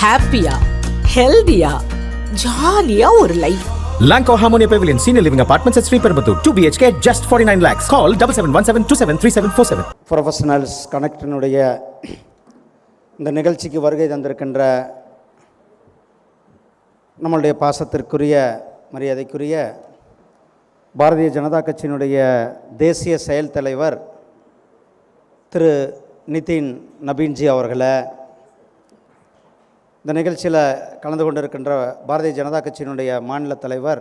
ஹாப்பியா ஹெல்தியா ஜாலியா ஒரு life Lanco Harmonia Pavilion Senior Living Apartments at Sri Perambatoor. 2 BHK, just 49 lakhs. Call 7717273747. Professionals கனெக்டினுடைய இந்த நிகழ்ச்சிக்கு வருகை தந்திருக்கின்ற நம்மளுடைய பாசத்திற்குரிய மரியாதைக்குரிய பாரதிய ஜனதா கட்சியினுடைய தேசிய செயல் தலைவர் திரு நிதின் நபீன்ஜி அவர்களை இந்த நிகழ்ச்சியில் கலந்து கொண்டிருக்கின்ற பாரதிய ஜனதா கட்சியினுடைய மாநில தலைவர்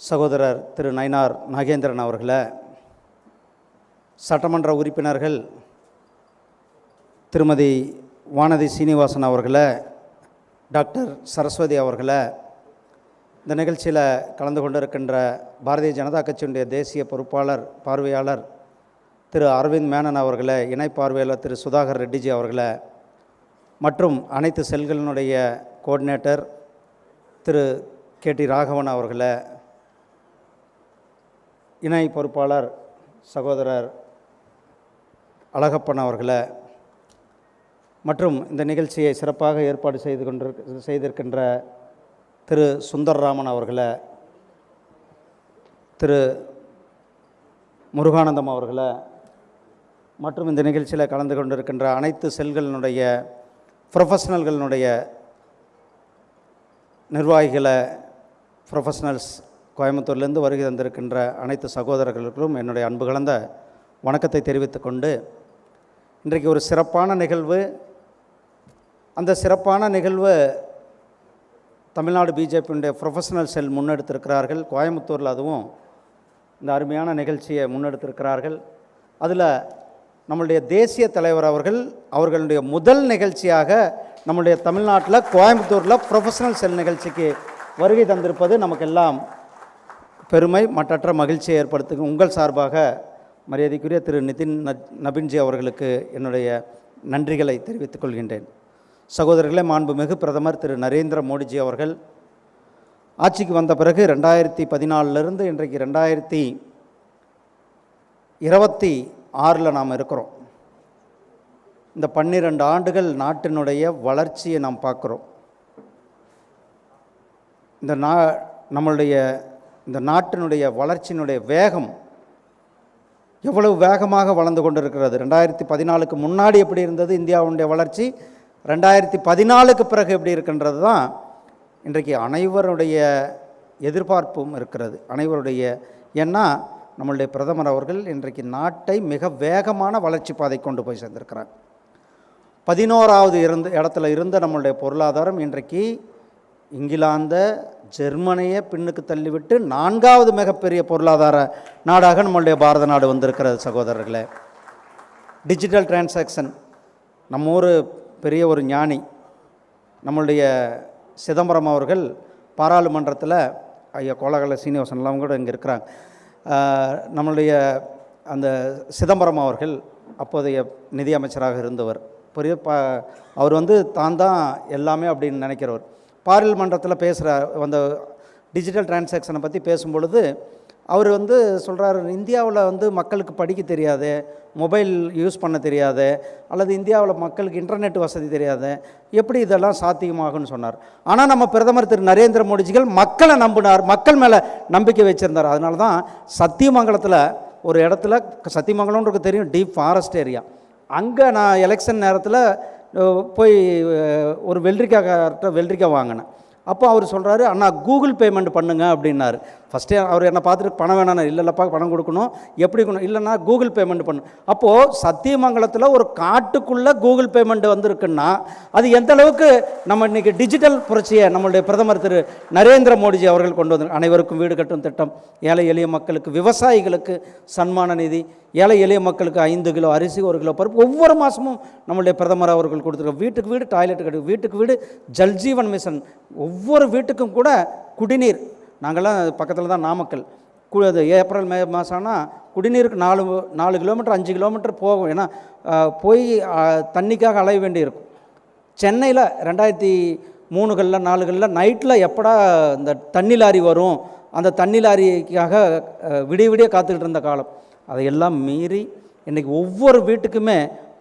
சகோதரர் திரு நயினார் நாகேந்திரன் அவர்களை சட்டமன்ற உறுப்பினர்கள் திருமதி வானதி சீனிவாசன் அவர்களை டாக்டர் சரஸ்வதி அவர்களை இந்த நிகழ்ச்சியில் கலந்து கொண்டிருக்கின்ற பாரதிய ஜனதா கட்சியினுடைய தேசிய பொறுப்பாளர் பார்வையாளர் திரு அரவிந்த் மேனன் அவர்களை இணை பார்வையாளர் திரு சுதாகர் ரெட்டிஜி அவர்களை மற்றும் அனைத்து செல்களினுடைய கோஆர்டினேட்டர் திரு கே டி ராகவன் அவர்களை இணை பொறுப்பாளர் சகோதரர் அழகப்பன் அவர்களை மற்றும் இந்த நிகழ்ச்சியை சிறப்பாக ஏற்பாடு செய்து கொண்டிரு செய்திருக்கின்ற திரு சுந்தர்ராமன் அவர்களை திரு முருகானந்தம் அவர்களை மற்றும் இந்த நிகழ்ச்சியில் கலந்து கொண்டிருக்கின்ற அனைத்து செல்களினுடைய ப்ரொஃபஷனல்களினுடைய நிர்வாகிகளை ப்ரொஃபஷ்னல்ஸ் கோயம்புத்தூர்லேருந்து வருகை தந்திருக்கின்ற அனைத்து சகோதரர்களுக்கும் என்னுடைய அன்பு கலந்த வணக்கத்தை தெரிவித்துக்கொண்டு இன்றைக்கு ஒரு சிறப்பான நிகழ்வு அந்த சிறப்பான நிகழ்வு தமிழ்நாடு பிஜேபியினுடைய ப்ரொஃபஷனல் செல் முன்னெடுத்திருக்கிறார்கள். கோயம்புத்தூரில் அதுவும் இந்த அருமையான நிகழ்ச்சியை முன்னெடுத்திருக்கிறார்கள். அதில் நம்மளுடைய தேசிய தலைவர் அவர்கள் அவர்களுடைய முதல் நிகழ்ச்சியாக நம்முடைய தமிழ்நாட்டில் கோயம்புத்தூரில் ப்ரொஃபஷனல் செல் நிகழ்ச்சிக்கு வருகை தந்திருப்பது நமக்கெல்லாம் பெருமை மற்றற்ற மகிழ்ச்சியை ஏற்படுத்தும். உங்கள் சார்பாக மரியாதைக்குரிய திரு நிதின் நபின்ஜி அவர்களுக்கு என்னுடைய நன்றிகளை தெரிவித்துக் கொள்கின்றேன். சகோதரர்களே மாண்புமிகு பிரதமர் திரு நரேந்திர மோடிஜி அவர்கள். ஆட்சிக்கு வந்த பிறகு ரெண்டாயிரத்தி பதினாலிருந்து இன்றைக்கு ரெண்டாயிரத்தி இருபத்தி ஆறில் நாம் இருக்கிறோம். இந்த பன்னிரெண்டு ஆண்டுகள் நாட்டினுடைய வளர்ச்சியை நாம் பார்க்குறோம். இந்த நா நம்மளுடைய இந்த நாட்டினுடைய வளர்ச்சியினுடைய வேகம் எவ்வளவு வேகமாக வளர்ந்து கொண்டிருக்கிறது. ரெண்டாயிரத்தி பதினாலுக்கு முன்னாடி எப்படி இருந்தது? இந்தியாவுடைய வளர்ச்சி ரெண்டாயிரத்தி பதினாலுக்கு பிறகு எப்படி இருக்கின்றது தான் இன்றைக்கு அனைவருடைய எதிர்பார்ப்பும் இருக்கிறது. அனைவருடைய ஏன்னா நம்மளுடைய பிரதமர் அவர்கள் இன்றைக்கு நாட்டை மிக வேகமான வளர்ச்சி பாதை கொண்டு போய் சேர்ந்திருக்கிறார். பதினோராவது இருந்த இடத்துல இருந்த நம்மளுடைய பொருளாதாரம் இன்றைக்கு இங்கிலாந்த ஜெர்மனியை பின்னுக்கு தள்ளிவிட்டு நான்காவது மிகப்பெரிய பொருளாதார நாடாக நம்மளுடைய பாரத நாடு வந்திருக்கிறது சகோதரர்களே. டிஜிட்டல் டிரான்சாக்ஷன் நம்ம ஊர் பெரிய ஒரு ஞானி நம்மளுடைய சிதம்பரம் அவர்கள் பாராளுமன்றத்தில் ஐயா கோலகல சீனிவாசன்லாம் கூட இங்கே இருக்கிறாங்க. நம்மளுடைய அந்த சிதம்பரம் அவர்கள் அப்போதைய நிதியமைச்சராக இருந்தவர். பெரிய ப அவர் வந்து தான் தான் எல்லாமே அப்படின்னு நினைக்கிறவர். பாராளுமன்றத்தில் பேசுகிற அந்த டிஜிட்டல் டிரான்சாக்ஷனை பற்றி பேசும்பொழுது அவர் வந்து சொல்கிறாரு இந்தியாவில் வந்து மக்களுக்கு படிக்க தெரியாது மொபைல் யூஸ் பண்ண தெரியாது அல்லது இந்தியாவில் மக்களுக்கு இன்டர்நெட் வசதி தெரியாது எப்படி இதெல்லாம் சாத்தியமாகும்னு சொன்னார். ஆனால் நம்ம பிரதமர் திரு. நரேந்திர மோடிஜிகள் மக்களை நம்பினார் மக்கள் மேலே நம்பிக்கை வச்சுருந்தார். அதனால தான் சத்தியமங்கலத்தில் ஒரு இடத்துல சத்தியமங்கலம்ன்றது தெரியும் டீப் ஃபாரஸ்ட் ஏரியா. அங்கே நான் எலெக்ஷன் நேரத்தில் போய் ஒரு வெள்ளரிக்காய்கிட்ட வெள்ளரிக்காய் வாங்கினேன். அப்போ அவர் சொல்கிறாரு அண்ணா கூகுள் பேமெண்ட் பண்ணுங்க அப்படின்னாரு. ஃபஸ்ட்டே அவர் என்னை பார்த்துட்டு பணம் வேணாம் இல்லை இல்லைப்பா பணம் கொடுக்கணும். எப்படி கொடுக்கணும்? இல்லைன்னா கூகுள் பேமெண்ட் பண்ணும் அப்போது சத்தியமங்கலத்தில் ஒரு காட்டுக்குள்ளே கூகுள் பேமெண்ட் வந்திருக்குன்னா அது எந்த அளவுக்கு நம்ம இன்றைக்கி டிஜிட்டல் புரட்சியை நம்மளுடைய பிரதமர் திரு நரேந்திர மோடிஜி அவர்கள் கொண்டு வந்து அனைவருக்கும் வீடு கட்டும் திட்டம் ஏழை எளிய மக்களுக்கு விவசாயிகளுக்கு சன்மான நிதி ஏழை எளிய மக்களுக்கு ஐந்து கிலோ அரிசி ஒரு கிலோ பருப்பு ஒவ்வொரு மாதமும் நம்மளுடைய பிரதமர் அவர்கள் கொடுத்துருக்க வீட்டுக்கு வீடு டாய்லெட் கட்டு வீட்டுக்கு வீடு ஜல்ஜீவன் மிஷன் ஒவ்வொரு வீட்டுக்கும் கூட குடிநீர் நாங்கள்லாம் பக்கத்தில் தான் நாமக்கல். கு அது ஏப்ரல் மே மாதம் ஆனால் குடிநீருக்கு நாலு நாலு கிலோமீட்டர் அஞ்சு கிலோமீட்டர் போகும். ஏன்னா போய் தண்ணிக்காக அலைய வேண்டியிருக்கும். சென்னையில் ரெண்டாயிரத்தி மூணுகளில் நாலுகளில் நைட்டில் எப்படா இந்த தண்ணி லாரி வரும்? அந்த தண்ணி லாரிக்காக விடிய விடிய காத்துக்கிட்டு இருந்த காலம். அதையெல்லாம் மீறி இன்றைக்கி ஒவ்வொரு வீட்டுக்குமே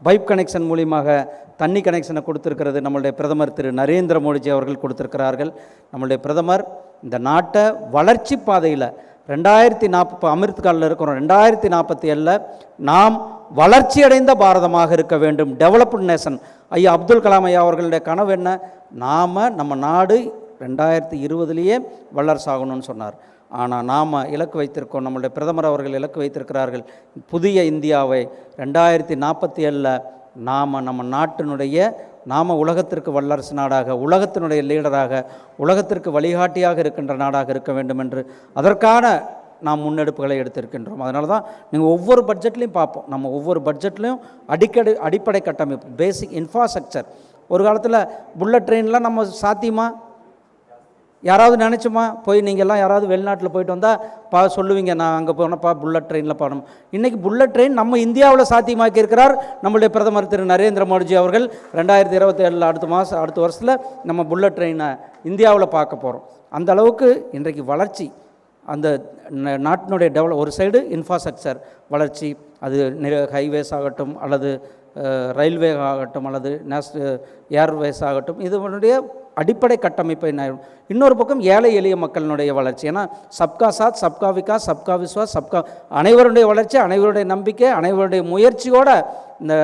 பைப் கனெக்ஷன் மூலியமாக தண்ணி கனெக்ஷனை கொடுத்துருக்கிறது நம்மளுடைய பிரதமர் திரு. நரேந்திர மோடிஜி அவர்கள் கொடுத்துருக்கிறார்கள். நம்மளுடைய பிரதமர் இந்த நாட்டை வளர்ச்சி பாதையில் ரெண்டாயிரத்தி நாற்ப அமிர்த்காலில் இருக்கிறோம். ரெண்டாயிரத்தி நாற்பத்தி ஏழில் நாம் வளர்ச்சியடைந்த பாரதமாக இருக்க வேண்டும். டெவலப்டு நேஷன் ஐயா அப்துல் கலாம் ஐயா அவர்களுடைய கனவு என்ன? நாம் நம்ம நாடு ரெண்டாயிரத்தி இருபதுலேயே வல்லரசாகணும்னு சொன்னார். ஆனால் நாம் இலக்கு வைத்திருக்கோம். நம்மளுடைய பிரதமர் அவர்கள் இலக்கு வைத்திருக்கிறார்கள். புதிய இந்தியாவை ரெண்டாயிரத்தி நாற்பத்தி ஏழில் நாம் நம்ம நாட்டினுடைய நாம் உலகத்திற்கு வல்லரசு நாடாக உலகத்தினுடைய லீடராக உலகத்திற்கு வழிகாட்டியாக இருக்கின்ற நாடாக இருக்க வேண்டும் என்று அதற்கான நாம் முன்னெடுப்புகளை எடுத்திருக்கின்றோம். அதனால தான் நீங்கள் ஒவ்வொரு பட்ஜெட்லேயும் பார்ப்போம். நம்ம ஒவ்வொரு பட்ஜெட்லையும் அடிக்கடி அடிப்படை கட்டமைப்பு பேசிக் இன்ஃப்ராஸ்ட்ரக்சர் ஒரு காலத்தில் புல்லட் ட்ரெயின்லாம் நம்ம சாத்தியமாக யாராவது நினச்சோமா? போய் நீங்கள்லாம் யாராவது வெளிநாட்டில் போயிட்டு வந்தால் பா சொல்லுவீங்க நான் அங்கே போனப்பா புல்லட் ட்ரெயினில் போனோம். இன்றைக்கி புல்லட் ட்ரெயின் நம்ம இந்தியாவில் சாத்தியமாக்கி இருக்கிறார் நம்மளுடைய பிரதமர் திரு. நரேந்திர மோடிஜி அவர்கள். ரெண்டாயிரத்தி இருபத்தி ஏழில் அடுத்த மாதம் அடுத்த வருஷத்தில் நம்ம புல்லட் ட்ரெயினை இந்தியாவில் பார்க்க போகிறோம் அந்த அளவுக்கு இன்றைக்கு வளர்ச்சி அந்த நாட்டினுடைய டெவலப் ஒரு சைடு இன்ஃப்ராஸ்ட்ரக்சர் வளர்ச்சி அது ஹைவேஸ் ஆகட்டும் அல்லது ரயில்வே ஆகட்டும் அல்லது நேஷ் ஏர்வேஸ் ஆகட்டும் இதனுடைய அடிப்படை கட்டமைப்பை ந- இன்னொரு பக்கம் ஏழை எளிய மக்களினுடைய வளர்ச்சி. ஏன்னா சப்கா சாத் சப்கா விகாஸ் சப்கா விஸ்வாஸ் சப்கா அனைவருடைய வளர்ச்சி அனைவருடைய நம்பிக்கை அனைவருடைய முயற்சியோடு இந்த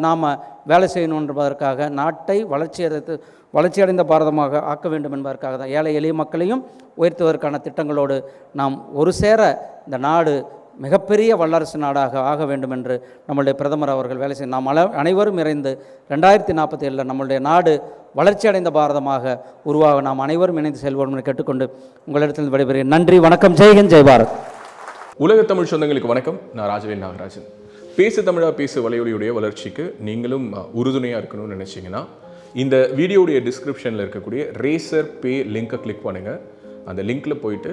நாம் வேலை செய்யணும் என்பதற்காக நாட்டை வளர்ச்சி அடைத்து வளர்ச்சியடைந்த பாரதமாக ஆக்க வேண்டும் என்பதற்காக தான் ஏழை எளிய மக்களையும் உயர்த்துவதற்கான திட்டங்களோடு நாம் ஒரு சேர இந்த நாடு மிகப்பெரிய வல்லரசு நாடாக ஆக வேண்டும் என்று நம்மளுடைய பிரதமர் அவர்கள் வேலை செய்ய நாம் அனைவரும் இணைந்து ரெண்டாயிரத்தி நாற்பத்தி ஏழில் நம்மளுடைய நாடு வளர்ச்சி அடைந்த பாரதமாக உருவாக நாம் அனைவரும் இணைந்து செல்வோம் என்று கேட்டுக்கொண்டு உங்களிடத்தில் விடைபெறுகிறேன். நன்றி வணக்கம். ஜெய்ஹிந்த் ஜெய் பாரத். உலக தமிழ் சொந்தங்களுக்கு வணக்கம். நான் ராஜவேல் நாகராஜன். பேசு தமிழா பேசு வலையொலியுடைய வளர்ச்சிக்கு நீங்களும் உறுதுணையாக இருக்கணும்னு நினச்சிங்கன்னா இந்த வீடியோடைய டிஸ்கிரிப்ஷனில் இருக்கக்கூடிய ரேசர் பே லிங்கை கிளிக் பண்ணுங்கள் அந்த லிங்க்கில் போயிட்டு